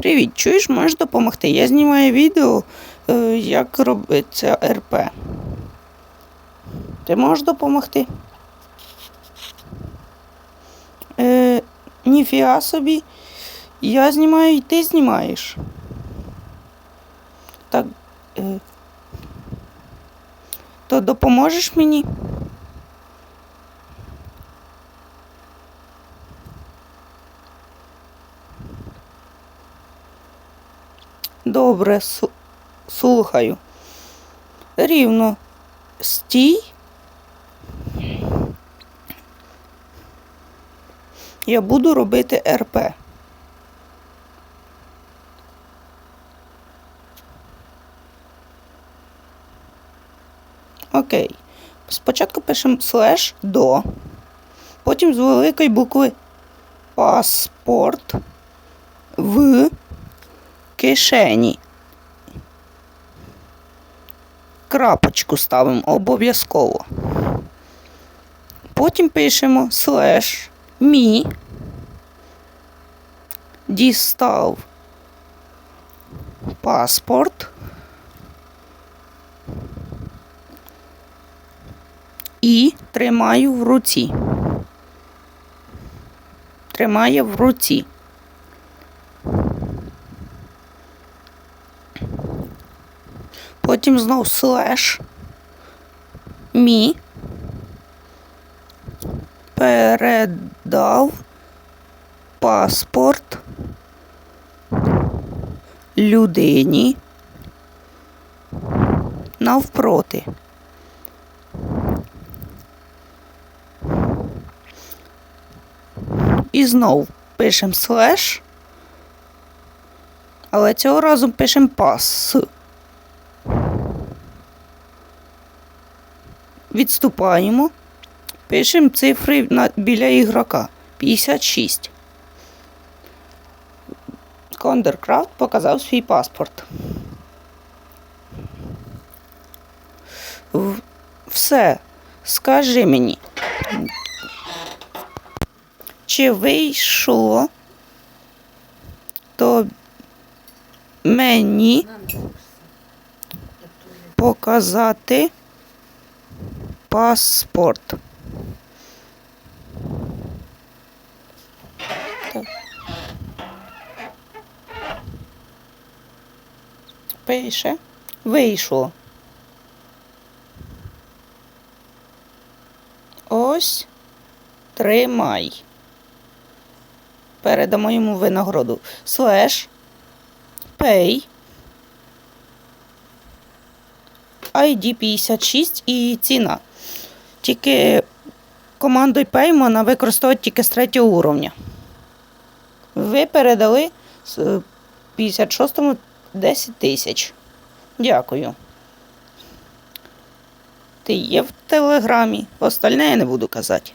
Привіт, чуєш, можеш допомогти? Я знімаю відео, е, як робиться РП. Ти можеш допомогти? Е, ніфіга собі. Я знімаю і ти знімаєш. Так. Е, то допоможеш мені? Добре, слухаю. Рівно. Стій. Я буду робити РП. Окей. Спочатку пишемо слеш до. Потім з великої букви паспорт в кишені. Крапочку ставимо обов'язково. Потім пишемо слеш мі. Дістав паспорт. І тримаю в руці. Тримає в руці. Потім знов слеш. Мі. Передав паспорт людині навпроти. І знов пишемо слеш, але цього разу пишемо пас. Відступаємо. Пишемо цифри біля ігрока. 56. Кондеркрафт показав свій паспорт. Все. Скажи мені. Чи вийшло то мені показати паспорт? Пише. Вийшло. Ось тримай. Передамо йому винагороду. Слеш. Pay. ID 56 і ціна. Тільки командою Пеймана використовувати тільки з третього уровня. Ви передали з 56-му 10 тисяч. Дякую. Ти є в телеграмі. Остальне я не буду казати.